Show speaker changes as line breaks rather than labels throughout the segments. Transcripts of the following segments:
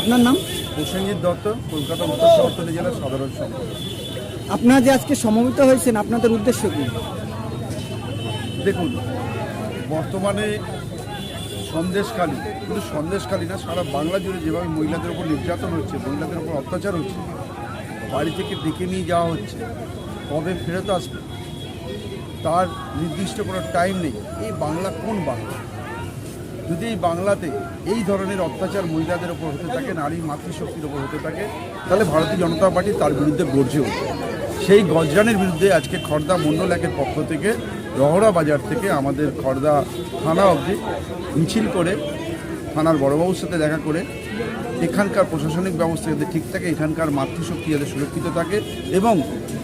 আপনার নাম?
প্রসেনজিৎ দত্ত কলকাতা উত্তর শহরতলি জেলার সাধারণ সম্পাদক।
আপনারা যে আজকে সমবেত হয়েছেন আপনাদের উদ্দেশ্য কি?
দেখুন বর্তমানে সন্দেশকালী শুধু সন্দেশকালী না সারা বাংলা জুড়ে যেভাবে মহিলাদের উপর নির্যাতন হচ্ছে মহিলাদের উপর অত্যাচার হচ্ছে বাড়ি থেকে ডেকে নিয়ে যাওয়া হচ্ছে কবে ফেরত আসবে তার নির্দিষ্ট কোনো টাইম নেই। এই বাংলা কোন বাংলা? যদি এই বাংলাতে এই ধরনের অত্যাচার মহিলাদের ওপর হতে থাকে, নারী মাতৃশক্তির ওপর হতে থাকে, তাহলে ভারতীয় জনতা পার্টি তার বিরুদ্ধে গর্জে উঠবে। সেই গজরানের বিরুদ্ধে আজকে খর্দা মন্ডল একের পক্ষ থেকে রহরা বাজার থেকে আমাদের খর্দা থানা অবধি মিছিল করে, থানার বড়বাবুর সাথে দেখা করে এখানকার প্রশাসনিক ব্যবস্থা যাতে ঠিক থাকে এখানকার মাতৃশক্তি যাতে সুরক্ষিত থাকে এবং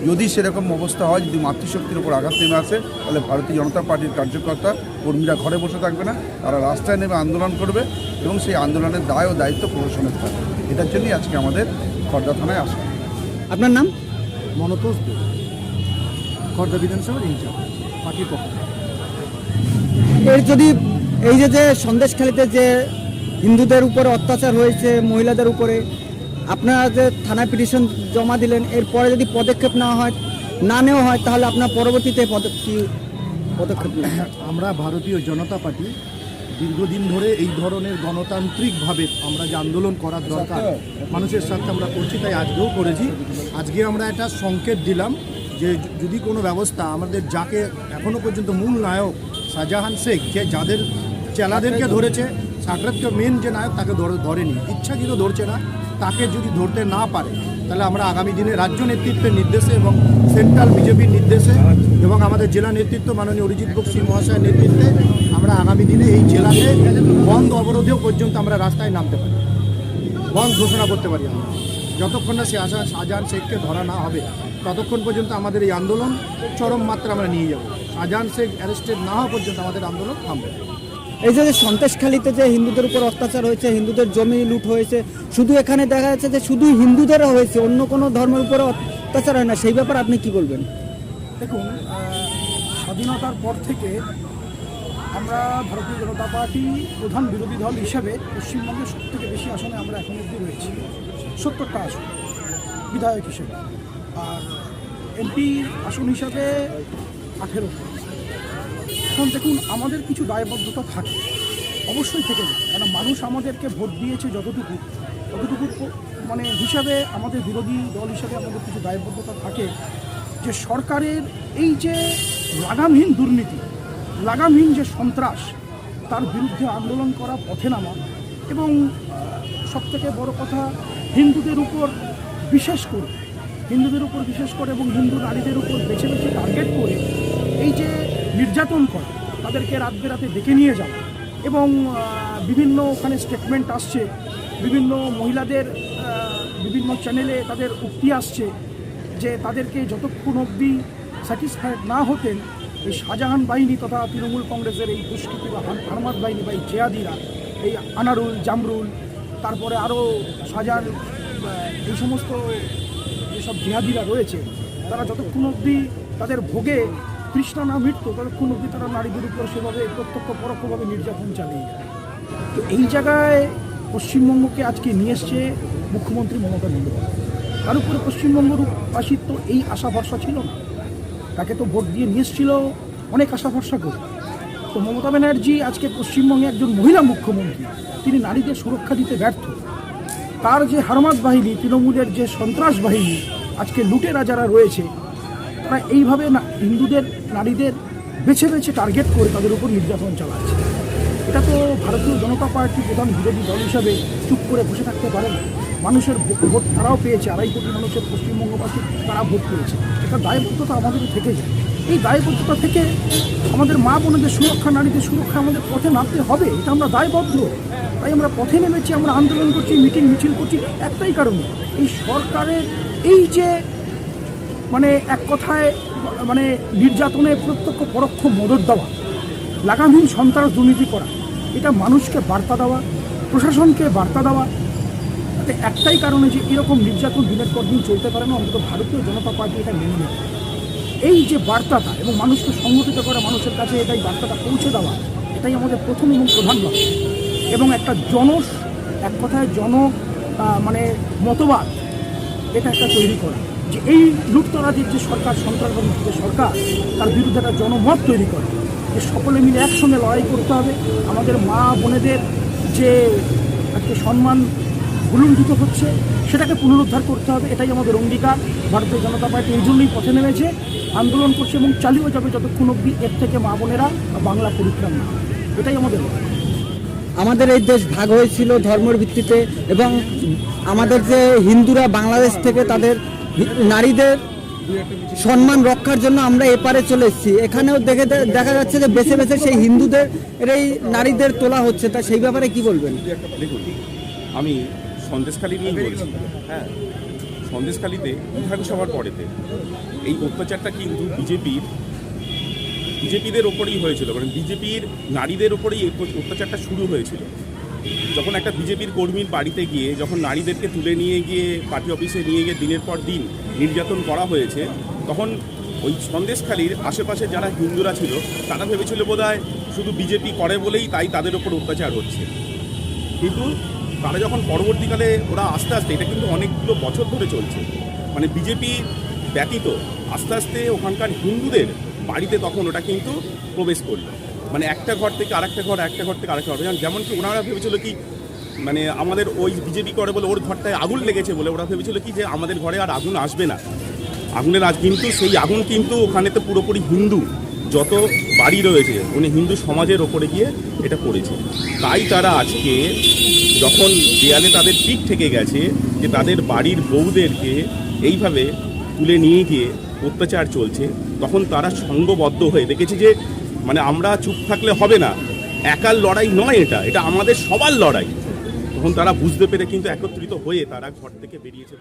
যদি সেরকম অবস্থা হয় যদি মাতৃশক্তির উপর আঘাত নেমে আসে তাহলে ভারতীয় জনতা পার্টির কার্যকর্তা কর্মীরা ঘরে বসে থাকবে না তারা রাস্তায় নেমে আন্দোলন করবে এবং সেই আন্দোলনের দায় ও দায়িত্ব প্রশাসনের থাকবে এটার জন্যই আজকে আমাদের খর্দা থানায় আসা।
আপনার নাম?
মনতোষ দে। খর্দা বিধানসভার ইনচার্জ পার্টির পক্ষ।
এর যদি এই যে যে সন্দেশখালিতে যে হিন্দুদের উপরে অত্যাচার হয়েছে, মহিলাদের উপরে। আপনারা যে থানায় পিটিশন জমা দিলেন এরপরে যদি পদক্ষেপ না হয়, না নেওয়া হয়, তাহলে আপনার পরবর্তীতে পদ- পদক্ষেপ
আমরা ভারতীয় জনতা পার্টি দীর্ঘদিন ধরে এই ধরনের গণতান্ত্রিকভাবে আমরা যে আন্দোলন করার দরকার, মানুষের সাথে আমরা করছি, তাই আজকেও করেছি। আজকে আমরা একটা সংকেত দিলাম যে যদি কোনো ব্যবস্থা আমাদের যাকে এখনও পর্যন্ত মূল নায়ক শাহজাহান শেখ, যে যাদের চেলাদেরকে ধরেছে সাকরাতকে মেন যে নায়ক তাকে ধরে ধরেনি। ইচ্ছাকৃত ধরছে না। তাকে যদি ধরতে না পারে, তাহলে আমরা আগামী দিনে রাজ্য নেতৃত্বের নির্দেশে এবং সেন্ট্রাল বিজেপির নির্দেশে এবং আমাদের জেলা নেতৃত্ব মাননীয় অরিজিৎ বক্সি মহাশয়ের নেতৃত্বে আমরা আগামী দিনে এই জেলাতে বন্ধ অবরোধেও পর্যন্ত আমরা রাস্তায় নামতে পারি। বন্ধ ঘোষণা করতে পারি আমরা। যতক্ষণ না সে আশা শাহজাহান শেখকে ধরা না হবে, ততক্ষণ পর্যন্ত আমাদের এই আন্দোলন চরম মাত্রা আমরা নিয়ে যাব। শাহজাহান শেখ অ্যারেস্টেড না হওয়া পর্যন্ত আমাদের আন্দোলন থামবে।
এই যে সন্দেশখালিতে যে হিন্দুদের উপর অত্যাচার হয়েছে, হিন্দুদের জমি লুট হয়েছে, শুধু এখানে দেখা যাচ্ছে যে শুধু হিন্দুদেরও হয়েছে, অন্য কোনো ধর্মের উপরে অত্যাচার হয় না। সেই ব্যাপারে আপনি কি বলবেন?
দেখুন স্বাধীনতার পর থেকে আমরা ভারতীয় জনতা পার্টি প্রধান বিরোধী দল হিসেবে পশ্চিমবঙ্গের সব থেকে বেশি আসনে আমরা এখন অব্দি রয়েছি। সত্তরটা আসন, বিধায়ক হিসেবে। আর এমপি আসন হিসাবে আঠেরোটা। এখন দেখুন, আমাদের কিছু দায়বদ্ধতা থাকে। অবশ্যই থেকে যায়। কারণ মানুষ আমাদেরকে ভোট দিয়েছে যতটুকু ততটুকু মানে হিসাবে আমাদের বিরোধী দল হিসাবে আমাদের কিছু দায়বদ্ধতা থাকে যে সরকারের এই যে লাগামহীন দুর্নীতি, লাগামহীন যে সন্ত্রাস, তার বিরুদ্ধে আন্দোলন করা পথে নামা এবং সব থেকে বড় কথা, হিন্দুদের উপর বিশেষ করে, হিন্দুদের উপর বিশেষ করে এবং হিন্দু নারীদের উপর বেছে বেছে টার্গেট করে এই যে নির্যাতন করা, তাদেরকে রাত বেরাতে ডেকে নিয়ে যাওয়া এবং বিভিন্ন ওখানে স্টেটমেন্ট আসছে, বিভিন্ন মহিলাদের বিভিন্ন চ্যানেলে তাদের উক্তি আসছে যে তাদেরকে যতক্ষণ অবধি স্যাটিসফাইড না হতেন, এই শাহজাহান বাহিনী তথা তৃণমূল কংগ্রেসের এই দুষ্কৃতি বা হারমাত বাহিনী বা এই জেয়াদিরা এই আনারুল, জামরুল, তারপরে আরও শাহজাহান এই সমস্ত যেসব জিহাদিরা রয়েছে, তারা যতক্ষণ অবধি তাদের ভোগে তৃষ্ণা না মিটত ততক্ষণ অবধি তারা নারীদের উপর সেভাবে প্রত্যক্ষ পরোক্ষভাবে নির্যাতন চালিয়ে যায়। তো এই জায়গায় পশ্চিমবঙ্গকে আজকে নিয়ে এসছে মুখ্যমন্ত্রী মমতা বন্দ্যোপাধ্যায়। তার উপরে পশ্চিমবঙ্গবাসীর তো এই আশা ভরসা ছিল না। তাকে তো ভোট দিয়ে নিয়ে এসেছিল অনেক আশা ভরসা করে। তো মমতা ব্যানার্জি আজকে পশ্চিমবঙ্গে একজন মহিলা মুখ্যমন্ত্রী, তিনি নারীদের সুরক্ষা দিতে ব্যর্থ। তার যে হারমাত বাহিনী, তৃণমূলের যে সন্ত্রাস বাহিনী আজকে লুটেরা যারা রয়েছে, তারা এইভাবে না, হিন্দুদের নারীদের বেছে বেছে টার্গেট করে তাদের উপর নির্যাতন চালাচ্ছে। এটা তো ভারতীয় জনতা পার্টি প্রধান বিরোধী দল হিসাবে চুপ করে বসে থাকতে পারে না মানুষের ভোট তারাও পেয়েছে। আড়াই কোটি মানুষের পশ্চিমবঙ্গবাসী তারা ভোট পেয়েছে। এটা দায়বদ্ধতা আমাদের থেকে যায়। এই দায়বদ্ধতা থেকে আমাদের মা বোনদের সুরক্ষা, নারীদের সুরক্ষা আমাদের পথে নামতে হবে। এটা আমরা দায়বদ্ধ। তাই আমরা পথে নেমেছি, আমরা আন্দোলন করছি, মিটিং, মিছিল করছি একটাই কারণে। এই সরকারের এই যে মানে এক কথায় মানে নির্যাতনে প্রত্যক্ষ পরোক্ষ মদত দেওয়া, লাগামহীন সন্ত্রাস দুর্নীতি করা, এটা মানুষকে বার্তা দেওয়া, প্রশাসনকে বার্তা দেওয়া। তাতে একটাই কারণে যে এরকম নির্যাতন দিনের পর দিন চলতে পারে না, অন্তত ভারতীয় জনতা পার্টি এটা মেনে নেবে। এই যে বার্তাটা এবং মানুষকে সংগঠিত করা মানুষের কাছে এটাই বার্তাটা পৌঁছে দেওয়া, এটাই আমাদের প্রথম এবং প্রধান লক্ষ্য এবং একটা জন, এক কথায় জন মানে মতবাদ, এটা একটা তৈরি করা। যে এই লুটতরাজির যে সরকার, সন্ত্রাসবাদী যে সরকার, তার বিরুদ্ধে একটা জনমত তৈরি করে। যে সকলে মিলে একসঙ্গে লড়াই করতে হবে। আমাদের মা বোনেদের যে আজকে সম্মান ভুলুণ্ঠিত হচ্ছে, সেটাকে পুনরুদ্ধার করতে হবে। এটাই আমাদের অঙ্গীকার। ভারতীয় জনতা পার্টি এই জন্যই পথে নেমেছে, আন্দোলন করছে এবং চালিয়ে যাবে যতক্ষণ অব্দি এর থেকে মা বোনেরা বাংলা পরিত্রাণ না। এটাই আমাদের
আমাদের এই দেশ ভাগ হয়েছিল ধর্মের ভিত্তিতে এবং আমাদের যে হিন্দুরা বাংলাদেশ থেকে তাদের নারীদের সম্মান রক্ষার জন্য আমরা এপারে চলে এসেছি। এখানেও দেখে দেখা যাচ্ছে যে বেছে বেছে সেই হিন্দুদের এই নারীদের তোলা হচ্ছে। তা সেই ব্যাপারে কি বলবেন?
দেখুন, আমি সন্দেশখালী নিয়েই বলছি। হ্যাঁ সন্দেশখালীতে বিধানসভার পরেতে এই অত্যাচারটা কিন্তু বিজেপির বিজেপিদের ওপরেই হয়েছিল। মানে বিজেপির নারীদের ওপরেই অত্যাচারটা শুরু হয়েছিল। যখন একটা বিজেপির কর্মীর বাড়িতে গিয়ে, যখন নারীদেরকে তুলে নিয়ে গিয়ে পার্টি অফিসে নিয়ে গিয়ে দিনের পর দিন নির্যাতন করা হয়েছে, তখন ওই সন্দেশখালীর আশেপাশে যারা হিন্দুরা ছিল, তারা ভেবেছিল বোধহয় শুধু বিজেপি করে বলেই তাই তাদের ওপর অত্যাচার হচ্ছে। কিন্তু তারা যখন পরবর্তীকালে ওরা আস্তে আস্তে, এটা কিন্তু অনেকগুলো বছর ধরে চলছে মানে বিজেপি ব্যতীত আস্তে আস্তে ওখানকার হিন্দুদের বাড়িতে তখন ওটা কিন্তু প্রবেশ করল। মানে একটা ঘর থেকে আরেকটা ঘর একটা ঘর থেকে আরেকটা ঘর। যেমন- যেমন কি ওনারা ভেবেছিল কি মানে আমাদের ওই বিজেপি করে বলে ওর ঘরটায় আগুন লেগেছে বলে ওরা ভেবেছিল কি যে আমাদের ঘরে আর আগুন আসবে না। আগুনের আজ কিন্তু সেই আগুন কিন্তু ওখানে তো পুরোপুরি হিন্দু। যত বাড়ি রয়েছে, উনি হিন্দু সমাজের ওপরে গিয়ে এটা করেছে। তাই তারা আজকে যখন দেয়ালে তাদের পিঠ থেকে গেছে যে তাদের বাড়ির বউদেরকে এইভাবে তুলে নিয়ে গিয়ে অত্যাচার চলছে, তখন তারা সঙ্গবদ্ধ হয়ে দেখেছে যে মানে আমরা চুপ থাকলে হবে না। একার লড়াই নয় এটা এটা আমাদের সবার লড়াই। তখন তারা বুঝতে পেরে কিন্তু একত্রিত হয়ে তারা ঘর থেকে বেরিয়েছে।